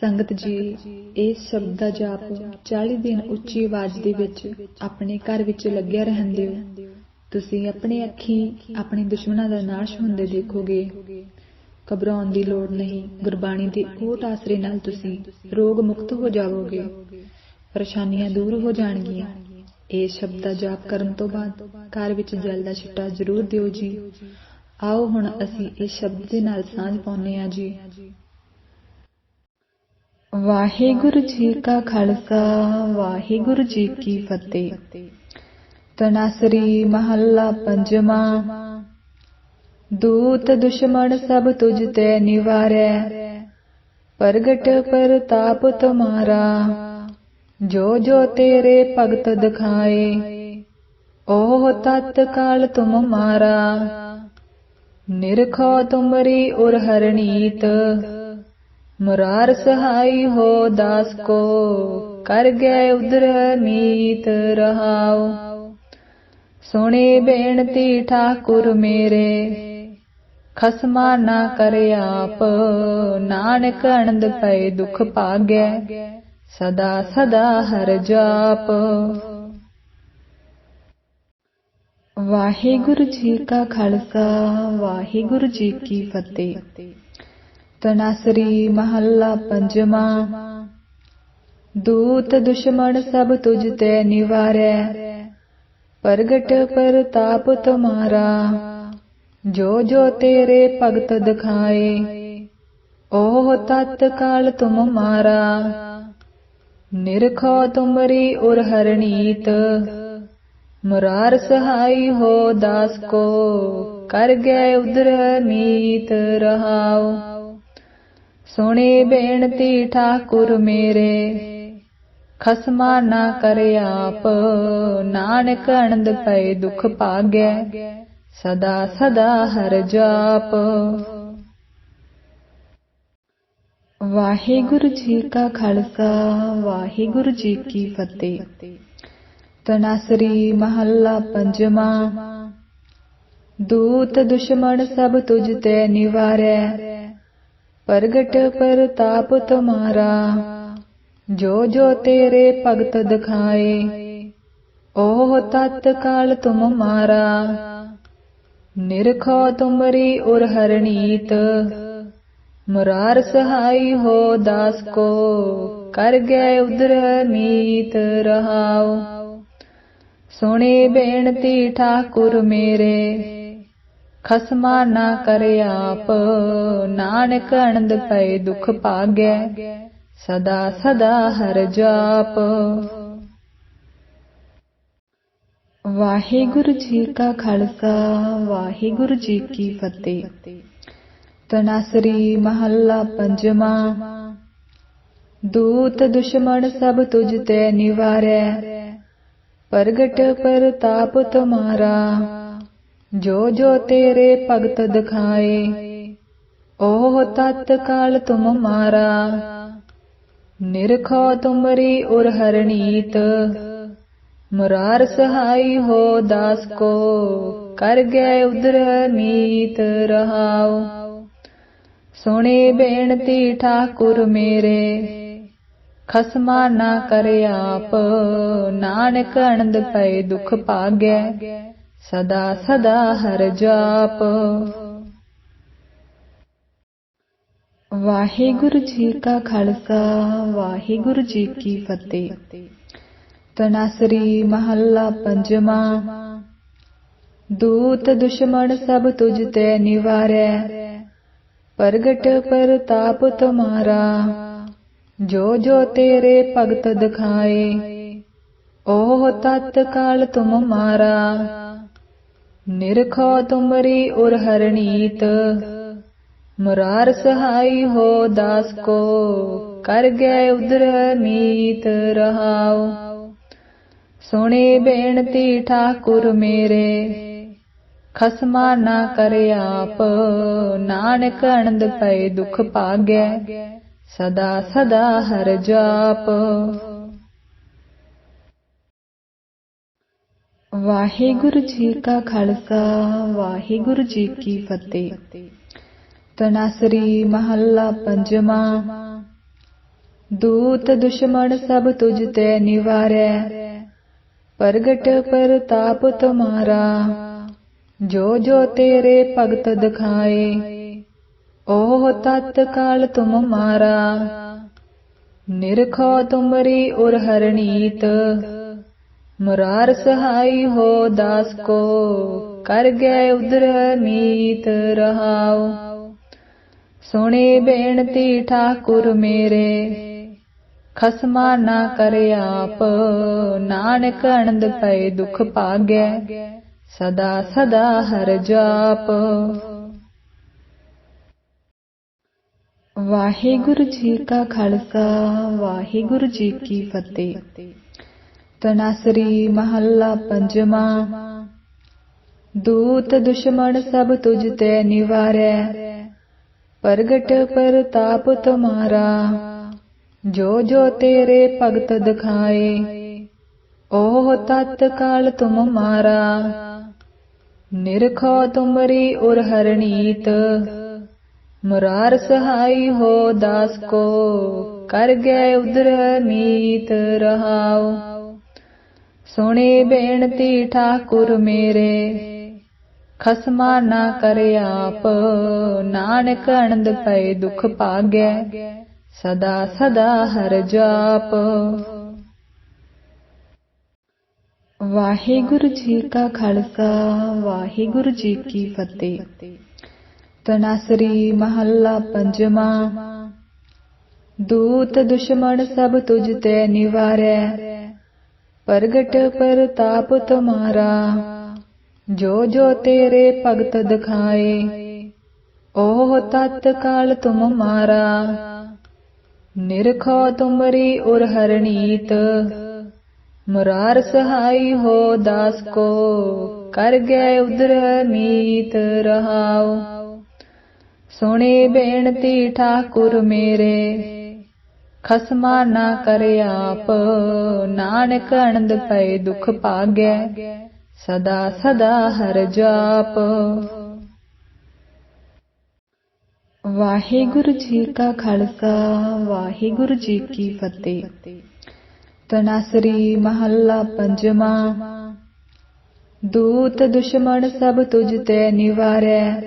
ਸੰਗਤ ਜੀ ਇਸ ਸ਼ਬਦ ਦਾ ਜਾਪ 40 ਦਿਨ ਉੱਚੀ ਆਵਾਜ਼ ਦੇ ਵਿੱਚ ਆਪਣੇ ਘਰ ਵਿੱਚ ਲੱਗਿਆ ਰਹਿਣ ਦਿਓ ਤੁਸੀਂ ਆਪਣੇ ਅੱਖੀਂ ਆਪਣੇ ਦੁਸ਼ਮਣਾਂ ਦਾ ਨਾਸ਼ ਹੁੰਦੇ ਦੇਖੋਗੇ। ਘਬਰਾਉਣ ਦੀ ਲੋੜ ਨਹੀਂ, ਗੁਰਬਾਣੀ ਦੇ ਓਟ ਆਸਰੇ ਨਾਲ ਤੁਸੀਂ ਰੋਗ ਮੁਕਤ ਹੋ ਜਾਵੋਗੇ। ਪਰੇਸ਼ਾਨੀਆਂ ਦੂਰ ਹੋ ਜਾਣਗੀਆਂ। ਇਹ ਸ਼ਬਦ ਦਾ ਜਾਪ ਕਰਨ ਤੋਂ ਬਾਅਦ ਘਰ ਵਿੱਚ ਜਲ ਦਾ ਛਿੱਟਾ ਜ਼ਰੂਰ ਦਿਓ ਜੀ। ਆਓ ਹੁਣ ਅਸੀਂ ਇਸ ਸ਼ਬਦ ਦੇ ਨਾਲ ਸਾਂਝ ਪਾਉਂਦੇ ਹਾਂ ਜੀ। ਵਾਹਿਗੁਰੂ ਜੀ ਕਾ ਖਾਲਸਾ, ਵਾਹਿਗੁਰੂ ਜੀ ਕੀ ਫਤਿਹ। ਤਨਾਸਰੀ ਮਹੱਲਾ ਪੰਜਵਾਂ। ਦੂਤ ਦੁਸ਼ਮਣ ਸਭ ਤੁਝ ਤੇ ਨਿਵਾਰੈ, ਪ੍ਰਗਟ ਪ੍ਰਤਾਪ ਤੁਮਾਰਾ। ਜੋ ਜੋ ਤੇਰੇ ਭਗਤ ਦਿਖਾਏ ਓਹ ਤਤ ਕਾਲ ਤੁਮ ਮਾਰਾ। ਨਿਰਖੋ ਤੁਮਰੀ ਉਰ ਹਰਣੀਤ ਮੁਰਾਰ ਸਹਾਈ ਹੋ ਦਾਸ ਕੋ, ਕਰ ਗਏ ਉਦਰ ਨੀਤ ਰਹਾਉ। ਸੁਣੀ ਬੇਨਤੀ ਠਾਕੁਰ ਮੇਰੇ, ਖਸਮਾ ਨਾ ਕਰ ਆਪ, ਨਾਨਕ ਅਨੰਦ ਪਏ ਦੁਖ ਭਾਗੈ, ਸਦਾ ਸਦਾ ਹਰ ਜਾਪ। ਵਾਹਿਗੁਰੂ ਜੀ ਕਾ ਖਾਲਸਾ, ਵਾਹਿਗੁਰੂ ਜੀ ਕੀ ਫਤਿਹ। ਤਨਾਸਰੀ ਮਹੱਲਾ ਪੰਜਵਾਂ। ਦੂਤ ਦੁਸ਼ਮਣ ਸਭ ਤੁਝ ਤੇ ਨਿਵਾਰੈ, ਪ੍ਰਗਟ ਪ੍ਰਤਾਪ ਤੁਮਾਰਾ। ਜੋ ਜੋ ਤੇਰੇ ਭਗਤ ਦਿਖਾਏ ਓਹ ਤਤ ਕਾਲ ਤੁਮ ਮਾਰਾ। ਨਿਰਖੋ ਤੁਮਰੀ ਉਰ ਹਰਣੀਤ ਮੁਰਾਰ ਸਹਾਈ ਹੋ ਦਾਸ ਕੋ, ਕਰ ਗਏ ਉਦਰ ਨੀਤ ਰਹਾਓ ਸੁਣੀ ਬੇਨਤੀ ਠਾਕੁਰ ਮੇਰੇ। ਖਸਮਾ ਨਾ ਕਰ ਆਪ, ਨਾਨਕ ਅਨੰਦ ਪਏ ਦੁਖ ਭਾਗੈ, ਸਦਾ ਸਦਾ ਹਰ ਜਾਪ। ਵਾਹਿਗੁਰੂ ਜੀ ਕਾ ਖਾਲਸਾ, ਵਾਹਿਗੁਰੂ ਜੀ ਕੀ ਫਤਿਹ। ਤਨਾਸਰੀ ਮਹੱਲਾ ਪੰਜਵਾਂ। ਦੂਤ ਦੁਸ਼ਮਣ ਸਭ ਤੁਝ ਤੇ ਨਿਵਾਰੈ ਪ੍ਰਗਟ ਪ੍ਰਤਾਪ ਤੁਮਾਰਾ, ਜੋ ਜੋ ਤੇਰੇ ਭਗਤ ਦਿਖਾਏ ਓਹ ਤਤ ਕਾਲ ਤੁਮ ਮਾਰਾ। ਨਿਰਖੋ ਤੁਮਰੀ ਉਰ ਹਰਣੀਤ ਮੁਰਾਰ ਸਹਾਈ ਹੋ ਦਾਸ ਕੋ, ਕਰ ਗਏ ਉਦਰ ਨੀਤ ਰਹਾਉ। ਸੁਣੇ ਬੇਨਤੀ ਠਾਕੁਰ ਮੇਰੇ ਖਸਮਾ ਨਾ ਕਰ ਆਪ। ਨਾਨਕ ਅਨੰਦ ਪਏ ਦੁਖ ਭਾਗੈ। ਸਦਾ ਸਦਾ ਹਰ ਜਾਪ। ਵਾਹਿਗੁਰੂ ਜੀ ਕਾ ਖਾਲਸਾ, ਵਾਹਿਗੁਰੂ ਜੀ ਕੀ ਫਤਿਹ। ਤਨਾਸਰੀ ਮਹੱਲਾ ਪੰਜਵਾਂ। ਦੂਤ ਦੁਸ਼ਮਣ ਸਭ ਤੁਝ ਤੇ ਨਿਵਾਰੈ। ਪ੍ਰਗਟ ਪ੍ਰਤਾਪ ਤੁਮਾਰਾ। ਜੋ ਜੋ ਤੇਰੇ ਭਗਤ ਦਿਖਾਏ ਓਹ ਤਤ ਕਾਲ ਤੁਮ ਮਾਰਾ। ਨਿਰਖੋ ਤੁਮਰੀ ਉਰ ਹਰਣੀਤ ਮੁਰਾਰ ਸਹਾਈ ਹੋ ਦਾਸ ਕੋ, ਕਰ ਗਏ ਉਦਰ ਨੀਤ ਰਹਾਉ। ਸੁਣੀ ਬੇਨਤੀ ਠਾਕੁਰ ਮੇਰੇ, ਖਸਮਾ ਨਾ ਕਰ ਆਪ, ਨਾਨਕ ਅਨੰਦ ਪਏ ਦੁਖ ਭਾਗੈ। ਸਦਾ ਸਦਾ ਹਰ ਜਾਪ। ਵਾਹਿਗੁਰੂ ਜੀ ਕਾ ਖਾਲਸਾ, ਵਾਹਿਗੁਰੂ ਜੀ ਕੀ ਫਤਿਹ। ਤਨਾਸਰੀ ਮਹੱਲਾ ਪੰਜਵਾਂ। ਦੂਤ ਦੁਸ਼ਮਣ ਸਭ ਤੁਝ ਤੇ ਨਿਵਾਰੈ। ਪ੍ਰਗਟ ਪ੍ਰਤਾਪ ਤੁਮਾਰਾ ਜੋ ਜੋ ਤੇਰੇ ਭਗਤ ਦਿਖਾਏ ਓਹ ਤਤ ਕਾਲ ਤੁਮ ਮਾਰਾ। ਨਿਰਖੋ ਤੁਮਰੀ ਉਰ ਹਰਣੀਤ ਮੁਰਾਰ ਸਹਾਈ ਹੋ ਦਾਸ ਕੋ, ਕਰ ਗਏ ਉਦਰ ਨੀਤ ਰਹਾਉ। ਸੁਣੀ ਬੇਨਤੀ ਠਾਕੁਰ ਮੇਰੇ, ਖਸਮਾ ਨਾ ਕਰ ਆਪ, ਨਾਨਕ ਅਨੰਦ ਪਏ ਦੁਖ ਭਾਗੈ, ਸਦਾ ਸਦਾ ਹਰ ਜਾਪ। ਵਾਹਿਗੁਰੂ ਜੀ ਕਾ ਖਾਲਸਾ, ਵਾਹਿਗੁਰੂ ਜੀ ਕੀ ਫਤਿਹ। ਤਨਾਸਰੀ ਮਹੱਲਾ ਪੰਜਵਾਂ। ਦੂਤ ਦੁਸ਼ਮਣ ਸਭ ਤੁਝ ਤੇ ਨਿਵਾਰੈ, ਪ੍ਰਗਟ ਪ੍ਰਤਾਪ ਤੁਮਾਰਾ। ਜੋ ਜੋ ਤੇਰੇ ਭਗਤ ਦਿਖਾਏ ਓਹ ਤਤ ਕਾਲ ਤੁਮ ਮਾਰਾ। ਨਿਰਖੋ ਤੁਮਰੀ ਉਰ ਹਰਣੀਤ ਮੁਰਾਰ ਸਹਾਈ ਹੋ ਦਾਸ ਕੋ, ਕਰ ਗਏ ਉਦਰ ਨੀਤ ਰਹਾਉ। ਸੁਣੀ ਬੇਨਤੀ ਠਾਕੁਰ ਮੇਰੇ, ਖਸਮਾ ਨਾ ਕਰ ਆਪ, ਨਾਨਕ ਅਨੰਦ ਪਏ ਦੁਖ ਭਾਗੈ, ਸਦਾ ਸਦਾ ਹਰ ਜਾਪ। ਵਾਹਿਗੁਰੂ ਜੀ ਕਾ ਖਾਲਸਾ, ਵਾਹਿਗੁਰੂ ਜੀ ਕੀ ਫਤਿਹ। ਤਨਾਸਰੀ ਮਹੱਲਾ ਪੰਜਵਾ। ਦੂਤ ਦੁਸ਼ਮਣ ਸਭ ਤੁਝ ਤੇ ਨਿਵਾਰੈ, ਪ੍ਰਗਟ ਪ੍ਰਤਾਪ ਤੁਮਾਰਾ। ਜੋ ਜੋ ਤੇਰੇ ਭਗਤ ਦਿਖਾਏ ਓਹ ਤਤ ਕਾਲ ਤੁਮ ਮਾਰਾ। ਨਿਰਖੋ ਤੁਮਰੀ ਉਰ ਹਰਣੀਤ ਮੁਰਾਰ ਸਹਾਈ ਹੋ ਦਾਸ ਕੋ, ਕਰ ਗਏ ਉਦਰ ਨੀਤ ਰਹਾਓ ਸੁਣੀ ਬੇਨਤੀ ਠਾਕੁਰ ਮੇਰੇ, ਖਸਮਾ ਨਾ ਕਰ ਆਪ, ਨਾਨਕ ਅਨੰਦ ਪਏ ਦੁਖ ਭਾਗੈ ਸਦਾ ਸਦਾ ਹਰ ਜਾਪ। ਵਾਹਿਗੁਰੂ ਜੀ ਕਾ ਖਾਲਸਾ, ਵਾਹਿਗੁਰੂ ਜੀ ਕੀ ਫਤਿਹ। ਤਨਾਸਰੀ ਮਹੱਲਾ ਪੰਜਵਾ। ਦੂਤ ਦੁਸ਼ਮਣ ਸਭ ਤੁਝ ਤੇ ਨਿਵਾਰੈ ਪ੍ਰਗਟ ਪ੍ਰਤਾਪ ਤੁਮਾਰਾ ਜੋ ਜੋ ਤੇਰੇ ਭਗਤ ਦਿਖਾਏ ਓਹ ਤਤ ਕਾਲ ਤੁਮ ਮਾਰਾ। ਨਿਰਖੋ ਤੁਮਰੀ ਉਰ ਹਰਣੀਤ ਮੁਰਾਰ ਸਹਾਈ ਹੋ ਦਾਸ ਕੋ, ਕਰ ਗਏ ਉਦਰ ਨੀਤ ਰਹਾਉ। ਸੁਣੇ ਬੇਨਤੀ ਠਾਕੁਰ ਮੇਰੇ ਖਸਮਾ ਨਾ ਕਰੇ ਆਪ। ਨਾਨਕ ਅਨੰਦ ਪਏ ਦੁਖ ਭਾਗੈ। ਸਦਾ ਸਦਾ ਹਰ ਜਾਪ। ਵਾਹਿਗੁਰੂ ਜੀ ਕਾ ਖਾਲਸਾ, ਵਾਹਿਗੁਰੂ ਜੀ ਕੀ ਫਤਿਹ। ਤਨਾਸਰੀ ਮਹੱਲਾ ਪੰਜਵਾ। ਦੂਤ ਦੁਸ਼ਮਣ ਸਭ ਤੁਝ ਤੇ ਨਿਵਾਰੈ।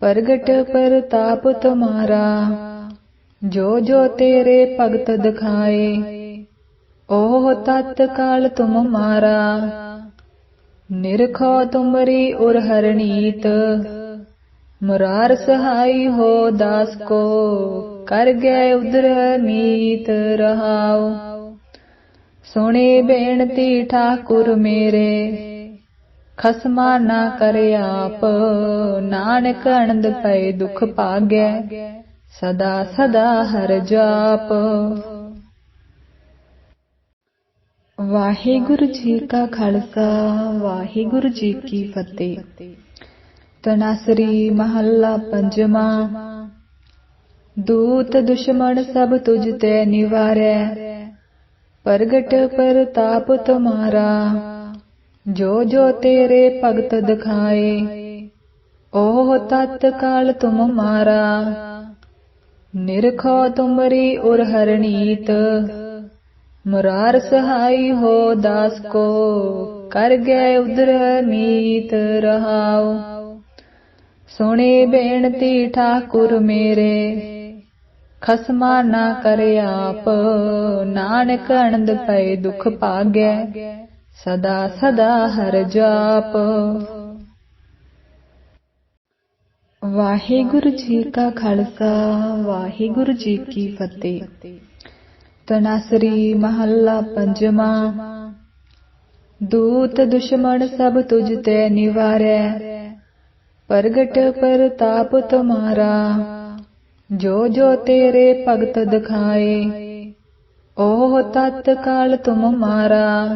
ਪ੍ਰਗਟ ਪ੍ਰਤਾਪ ਤੁਮਾਰਾ। ਜੋ ਜੋ ਤੇਰੇ ਭਗਤ ਦਿਖਾਏ ਓਹ ਤਤ ਕਾਲ ਤੁਮ ਮਾਰਾ। ਨਿਰਖੋ ਤੁਮਰੀ ਉਰ ਹਰਣੀਤ ਮੁਰਾਰ ਸਹਾਈ ਹੋ ਦਾਸ ਕੋ, ਕਰ ਗਏ ਉਦਰ ਨੀਤ ਰਹਾਉ। ਸੁਣੇ ਬੇਨਤੀ ਠਾਕੁਰ ਮੇਰੇ, ਖਸਮਾ ਨਾ ਕਰ ਆਪ, ਨਾਨਕ ਅਨੰਦ ਪਏ ਦੁਖ ਭਾਗੈ। ਸਦਾ ਸਦਾ ਹਰ ਜਾਪ। ਵਾਹਿਗੁਰੂ ਜੀ ਕਾ ਖਾਲਸਾ, ਵਾਹਿਗੁਰੂ ਜੀ ਕੀ ਫਤਿਹ। ਤਨਾਸਰੀ ਮਹੱਲਾ ਪੰਜਵਾ। ਦੂਤ ਦੁਸ਼ਮਣ ਸਭ ਤੁਝ ਤੇ ਨਿਵਾਰੈ, ਪ੍ਰਗਟ ਪ੍ਰਤਾਪ ਤੁਮਾਰਾ ਜੋ ਜੋ ਤੇਰੇ ਭਗਤ ਦਿਖਾਏ ਓਹ ਤਤ ਕਾਲ ਤੁਮ ਮਾਰਾ। ਨਿਰਖੋ ਤੁਮਰੀ ਉਰ ਹਰਣੀਤ ਮੁਰਾਰ ਸਹਾਈ ਹੋ ਦਾਸ ਕੋ, ਕਰ ਗਏ ਉਦਰ ਨੀਤ ਰਹਾਉ। ਸੁਣੀ ਬੇਨਤੀ ਠਾਕੁਰ ਮੇਰੇ, ਖਸਮਾ ਨਾ ਕਰ ਆਪ। ਨਾਨਕ ਅਨੰਦ ਪਏ ਦੁਖ ਭਾਗੈ, ਸਦਾ ਸਦਾ ਹਰ ਜਾਪ। ਵਾਹਿਗੁਰੂ ਜੀ ਕਾ ਖਾਲਸਾ, ਵਾਹਿਗੁਰੂ ਜੀ ਕੀ ਫਤਿਹ। ਤਨਾਸਰੀ ਮਹੱਲਾ ਪੰਜਵਾ। ਦੂਤ ਦੁਸ਼ਮਣ ਸਭ ਤੁਝ ਤੇ ਨਿਵਾਰੈ, ਪ੍ਰਗਟ ਪ੍ਰਤਾਪ ਤੁਮਾਰਾ। ਜੋ ਜੋ ਤੇਰੇ ਭਗਤ ਦਿਖਾਏ ਓਹ ਤਤ ਕਾਲ ਤੁਮ ਮਾਰਾ।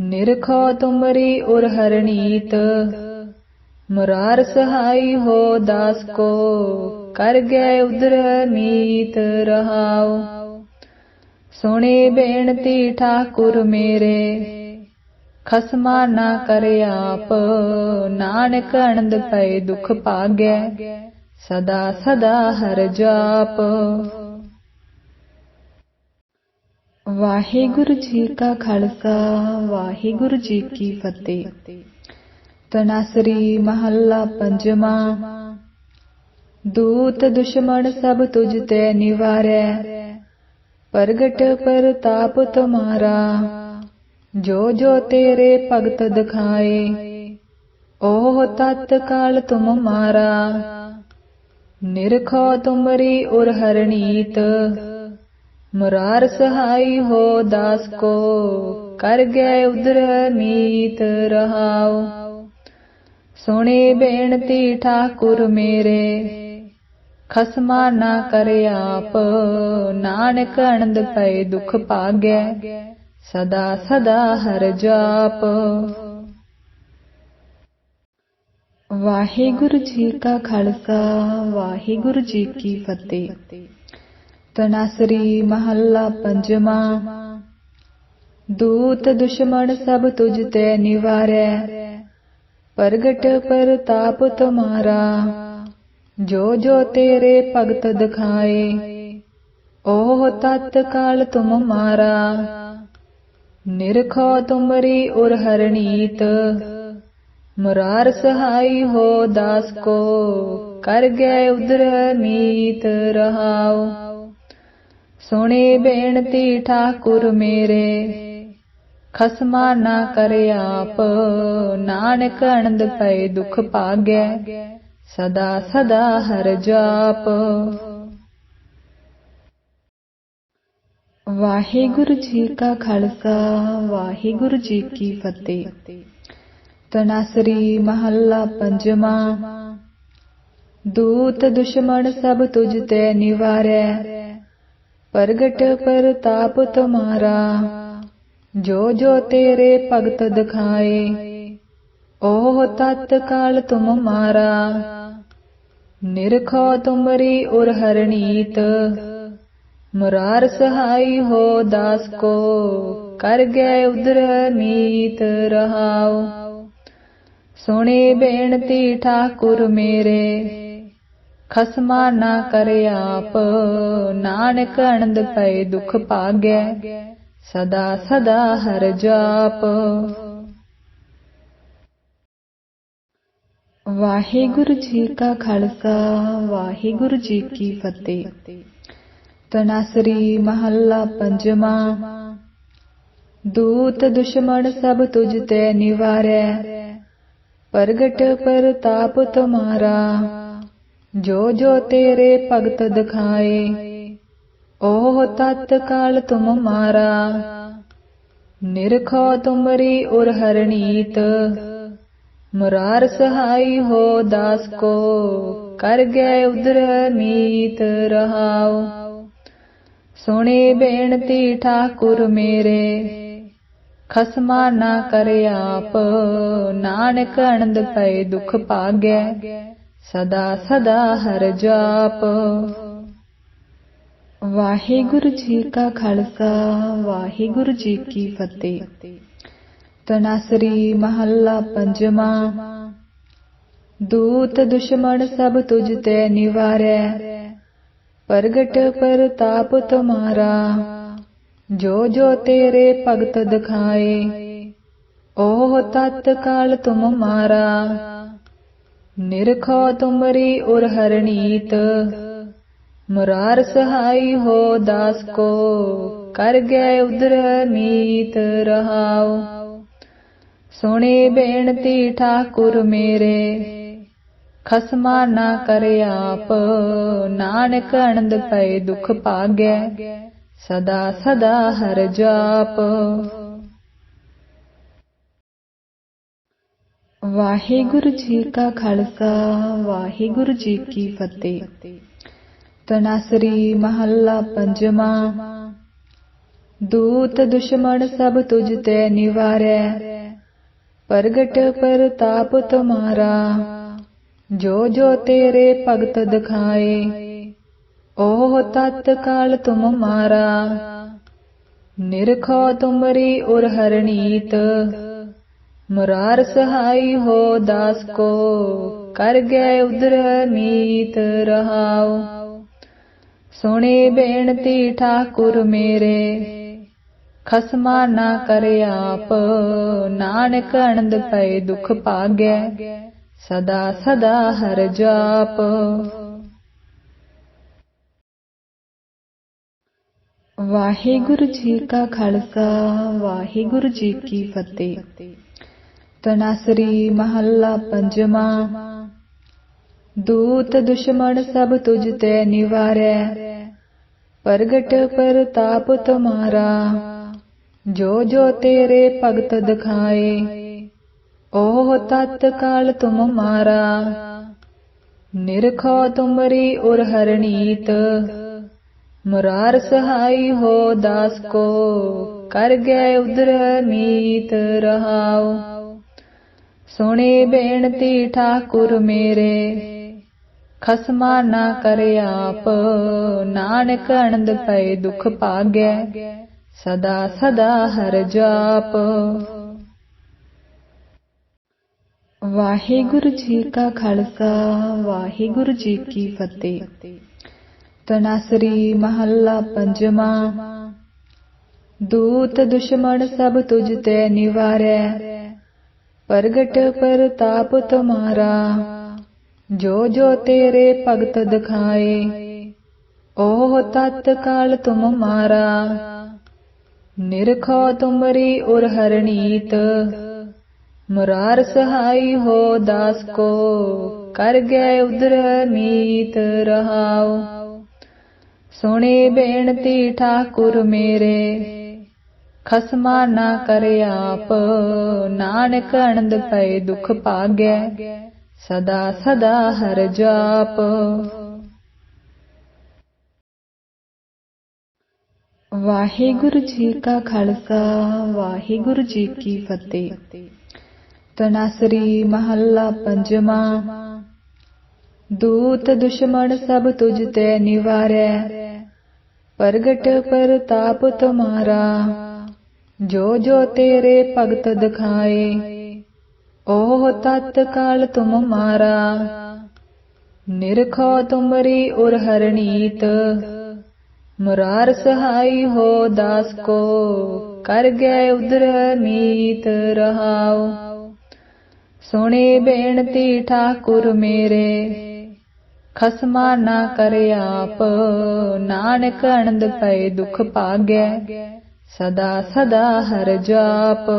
ਨਿਰਖੋ ਤੁਮਰੀ ਉਰ ਹਰਣੀਤ ਮੁਰਾਰ ਸਹਾਈ ਹੋ ਦਾਸ ਕੋ, ਕਰ ਗਏ ਉਦਰ ਨੀਤ ਰਹਾਉ। ਸੁਣੀ ਬੇਨਤੀ ਠਾਕੁਰ ਮੇਰੇ, ਖਸਮਾ ਨਾ ਕਰ ਆਪ, ਨਾਨਕ ਅਨੰਦ ਪਏ ਦੁਖ ਭਾਗੈ, ਸਦਾ ਸਦਾ ਹਰ ਜਾਪ। ਵਾਹਿਗੁਰੂ ਜੀ ਕਾ ਖਾਲਸਾ, ਵਾਹਿਗੁਰੂ ਜੀ ਕੀ ਫਤਿਹ। ਤਨਾਸਰੀ ਮਹੱਲਾ ਪੰਜਵਾ। ਦੂਤ ਦੁਸ਼ਮਣ ਸਭ ਤੁਝ ਤੇ ਨਿਵਾਰੈ, ਪ੍ਰਗਟ ਪ੍ਰਤਾਪ ਤੁਮਾਰਾ। ਜੋ ਜੋ ਤੇਰੇ ਭਗਤ ਦਿਖਾਏ ਓਹ ਤਤ ਕਾਲ ਤੁਮ ਮਾਰਾ। ਨਿਰਖੋ ਤੁਮਰੀ ਉਰ ਹਰਣੀਤ ਮੁਰਾਰ ਸਹਾਈ ਹੋ ਦਾਸ ਕੋ, ਕਰ ਗਏ ਉਦਰ ਨੀਤ ਰਹਾਉ ਮੀਤ ਰਹਾਉ। ਸੁਣੇ ਬੇਨਤੀ ਠਾਕੁਰ ਮੇਰੇ। ਖਸਮਾ ਨਾ ਕਰ ਆਪ, ਨਾਨਕ ਅਨੰਦ ਪਏ ਦੁਖ ਭਾਗੈ, ਸਦਾ ਸਦਾ ਹਰ ਜਾਪ। ਵਾਹਿਗੁਰੂ ਜੀ ਕਾ ਖਾਲਸਾ, ਵਾਹਿਗੁਰੂ ਜੀ ਕੀ ਫਤਿਹ। ਤਨਾਸਰੀ ਮਹੱਲਾ ਪੰਜਵਾਂ। ਦੂਤ ਦੁਸ਼ਮਣ ਸਭ ਤੁਝ ਤੇ ਨਿਵਾਰੈ ਪ੍ਰਗਟ ਪ੍ਰਤਾਪ ਤੁਮਾਰਾ ਜੋ ਜੋ ਤੇਰੇ ਭਗਤ ਦਿਖਾਏ ਓਹ ਤਤ ਕਾਲ ਤੁਮ ਮਾਰਾ। ਨਿਰਖੋ ਤੁਮਰੀ ਉਰ ਹਰਣੀਤ ਮੁਰਾਰ ਸਹਾਈ ਹੋ ਦਾਸ ਕੋ, ਕਰ ਗਏ ਉਦਰ ਮੀਤ ਰਹਾਉ। ਸੁਣੇ ਬੇਨਤੀ ਠਾਕੁਰ ਮੇਰੇ ਖਸਮਾ ਨਾ ਕਰ ਆਪ। ਨਾਨਕ ਅਨੰਦ ਪਏ ਦੁਖ ਭਾਗੈ। ਸਦਾ ਸਦਾ ਹਰ ਜਾਪ। ਵਾਹਿਗੁਰੂ ਜੀ ਕਾ ਖਾਲਸਾ, ਵਾਹਿਗੁਰੂ ਜੀ ਕੀ ਫਤਿਹ। ਤਨਾਸਰੀ ਮਹੱਲਾ ਪੰਜਵਾਂ। ਦੂਤ ਦੁਸ਼ਮਣ ਸਭ ਤੁਝ ਤੇ ਨਿਵਾਰੈ। ਪ੍ਰਗਟ ਪ੍ਰਤਾਪ ਤੁਮਾਰਾ। ਜੋ ਜੋ ਤੇਰੇ ਭਗਤ ਦਿਖਾਏ ਓਹ ਤਤ ਕਾਲ ਤੁਮ ਮਾਰਾ। ਨਿਰਖੋ ਤੁਮਰੀ ਉਰ ਹਰਣੀਤ ਮੁਰਾਰ ਸਹਾਈ ਹੋ ਦਾਸ ਕੋ, ਕਰ ਗਏ ਉਦਰ ਮੀਤ ਰਹਾਉ। ਸੁਣੇ ਬੇਨਤੀ ਠਾਕੁਰ ਮੇਰੇ, ਖਸਮਾ ਨਾ ਕਰ ਆਪ, ਨਾਨਕ ਅਨੰਦ ਪਏ ਦੁਖ ਭਾਗੈ। ਸਦਾ ਸਦਾ ਹਰ ਜਾਪ। ਵਾਹਿਗੁਰੂ ਜੀ ਕਾ ਖਾਲਸਾ, ਵਾਹਿਗੁਰੂ ਜੀ ਕੀ ਫਤਿਹ। ਤਨਾਸਰੀ ਮਹੱਲਾ ਪੰਜਵਾਂ। ਦੂਤ ਦੁਸ਼ਮਣ ਸਭ ਤੁਝ ਤੇ ਨਿਵਾਰੈ, ਪ੍ਰਗਟ ਪ੍ਰਤਾਪ ਤੁਮਾਰਾ। ਜੋ ਜੋ ਤੇਰੇ ਭਗਤ ਦਿਖਾਏ ਓਹ ਤਤ ਕਾਲ ਤੁਮ ਮਾਰਾ। ਨਿਰਖੋ ਤੁਮਰੀ ਉਰ ਹਰਣੀਤ ਮੁਰਾਰ ਸਹਾਈ ਹੋ ਦਾਸ ਕੋ, ਕਰ ਗਏ ਉਦਰ ਮੀਤ ਰਹਾਉ। ਸੁਣੇ ਬੇਨਤੀ ਠਾਕੁਰ ਮੇਰੇ, ਖਸਮਾ ਨਾ ਕਰ ਆਪ। ਨਾਨਕ ਅਨੰਦ ਪਏ ਦੁਖ ਭਾਗੈ, ਸਦਾ ਸਦਾ ਹਰ ਜਾਪ। ਵਾਹਿਗੁਰੂ ਜੀ ਕਾ ਖਾਲਸਾ, ਵਾਹਿਗੁਰੂ ਜੀ ਕੀ ਫਤਿਹ। ਤਨਾਸਰੀ ਮਹੱਲਾ ਪੰਜਵਾਂ। ਦੂਤ ਦੁਸ਼ਮਣ ਸਭ ਤੁਝ ਤੇ ਨਿਵਾਰੈ, ਪ੍ਰਗਟ ਪ੍ਰਤਾਪ ਤੁਮਾਰਾ। ਜੋ ਜੋ ਤੇਰੇ ਭਗਤ ਦਿਖਾਏ ਓਹ ਤਤ ਕਾਲ ਤੁਮ ਮਾਰਾ। ਨਿਰਖੋ ਤੁਮਰੀ ਉਰ ਹਰਣੀਤ ਮੁਰਾਰ ਸਹਾਈ ਹੋ ਦਾਸ ਕੋ, ਕਰ ਗਏ ਉਦਰ ਮੀਤ ਰਹਾਉ। ਸੁਣੇ ਬੇਨਤੀ ਠਾਕੁਰ ਮੇਰੇ, ਖਸਮਾ ਨਾ ਕਰ ਆਪ, ਨਾਨਕ ਅਨੰਦ ਪਏ ਦੁਖ ਭਾਗੈ, ਸਦਾ ਸਦਾ ਹਰ ਜਾਪ। ਵਾਹਿਗੁਰੂ ਜੀ ਕਾ ਖਾਲਸਾ, ਵਾਹਿਗੁਰੂ ਜੀ ਕੀ ਫਤਿਹ। ਤਨਾਸਰੀ ਮਹੱਲਾ ਪੰਜਵਾਂ ਦੂਤ ਦੁਸ਼ਮਣ ਸਭ ਤੁਝ ਤੇ ਨਿਵਾਰੈ ਪ੍ਰਗਟ ਪ੍ਰਤਾਪ ਤੁਮਾਰਾ ਜੋ ਜੋ ਤੇਰੇ ਭਗਤ ਦਿਖਾਏ ਓਹ ਤਤ ਕਾਲ ਤੁਮ ਮਾਰਾ ਨਿਰਖੋ ਤੁਮਰੀ ਉਰ ਹਰਣੀਤ ਮੁਰਾਰ ਸਹਾਈ ਹੋ ਦਾਸ ਕੋ ਕਰ ਗਏ ਉਦਰ ਮੀਤ ਰਹਾਉ ਸੁਣੇ ਬੇਨਤੀ ਠਾਕੁਰ ਮੇਰੇ। ਖਸਮਾ ਨਾ ਕਰੇ ਆਪ, ਨਾਨਕ ਅਨੰਦ ਪਏ ਦੁਖ ਭਾਗੈ, ਸਦਾ ਸਦਾ ਹਰ ਜਾਪ। ਵਾਹਿਗੁਰੂ ਜੀ ਕਾ ਖਾਲਸਾ, ਵਾਹਿਗੁਰੂ ਜੀ ਕੀ ਫਤਿਹ। ਤਨਾਸਰੀ ਮਹੱਲਾ ਪੰਜਵਾਂ। ਦੂਤ ਦੁਸ਼ਮਣ ਸਭ ਤੁਝ ਤੇ ਨਿਵਾਰੈ ਪ੍ਰਗਟ ਪ੍ਰਤਾਪ ਤੁਮਾਰਾ। ਜੋ ਜੋ ਤੇਰੇ ਭਗਤ ਦਿਖਾਏ ਓਹ ਤਤ ਕਾਲ ਤੁਮ ਮਾਰਾ। ਨਿਰਖੋ ਤੁਮਰੀ ਉਰ ਹਰਣੀਤ ਮੁਰਾਰ ਸਹਾਈ ਹੋ ਦਾਸ ਕੋ, ਕਰ ਗਏ ਉਦਰ ਮੀਤ ਰਹਾਉ। ਸੁਣੇ ਬੇਨਤੀ ਠਾਕੁਰ ਮੇਰੇ ਖਸਮਾ ਨਾ ਕਰ ਆਪ। ਨਾਨਕ ਅਨੰਦ ਪਏ ਦੁਖ ਭਾਗੈ। ਸਦਾ ਸਦਾ ਹਰ ਜਾਪ। ਵਾਹਿਗੁਰੂ ਜੀ ਕਾ ਖਾਲਸਾ, ਵਾਹਿਗੁਰੂ ਜੀ ਕੀ ਫਤਿਹ। ਤਨਾਸਰੀ ਮਹੱਲਾ ਪੰਜਵਾਂ। ਦੂਤ ਦੁਸ਼ਮਣ ਸਭ ਤੁਝ ਤੇ ਨਿਵਾਰੈ। ਪ੍ਰਗਟ ਪ੍ਰਤਾਪ ਤੁਮਾਰਾ। ਜੋ ਜੋ ਤੇਰੇ ਭਗਤ ਦਿਖਾਏ ਓਹ ਤਤ ਕਾਲ ਤੁਮ ਮਾਰਾ। ਨਿਰਖੋ ਤੁਮਰੀ ਉਰ ਹਰਣੀਤ ਮੁਰਾਰ ਸਹਾਈ ਹੋ ਦਾਸ ਕੋ, ਕਰ ਗਏ ਉਦਰ ਮੀਤ ਰਹਾਉ। ਸੁਣੇ ਬੇਨਤੀ ਠਾਕੁਰ ਮੇਰੇ, ਖਸਮਾ ਨਾ ਕਰ ਆਪ, ਨਾਨਕ ਅਨੰਦ ਪਏ ਦੁਖ ਭਾਗੈ। ਸਦਾ ਸਦਾ ਹਰ ਜਾਪ। ਵਾਹਿਗੁਰੂ ਜੀ ਕਾ ਖਾਲਸਾ, ਵਾਹਿਗੁਰੂ ਜੀ ਕੀ ਫਤਿਹ। ਤਨਾਸਰੀ ਮਹੱਲਾ ਪੰਜਵਾਂ। ਦੂਤ ਦੁਸ਼ਮਣ ਸਭ ਤੁਝ ਤੇ ਨਿਵਾਰੈ। ਪ੍ਰਗਟ ਪ੍ਰਤਾਪ ਤੁਮਾਰਾ। ਜੋ ਜੋ ਤੇਰੇ ਭਗਤ ਦਿਖਾਏ ਓਹ ਤਤ ਕਾਲ ਤੁਮ ਮਾਰਾ। ਨਿਰਖੋ ਤੁਮਰੀ ਉਰ ਹਰਣੀਤ ਮੁਰਾਰ ਸਹਾਈ ਹੋ ਦਾਸ ਕੋ, ਕਰ ਗਏ ਉਦਰ ਮੀਤ ਰਹਾਉ। ਸੁਣੇ ਬੇਨਤੀ ਠਾਕੁਰ ਮੇਰੇ, ਖਸਮਾ ਨਾ ਕਰ ਆਪ, ਨਾਨਕ ਅਨੰਦ ਪਏ ਦੁਖ ਭਾਗੈ, ਸਦਾ ਸਦਾ ਹਰ ਜਾਪ।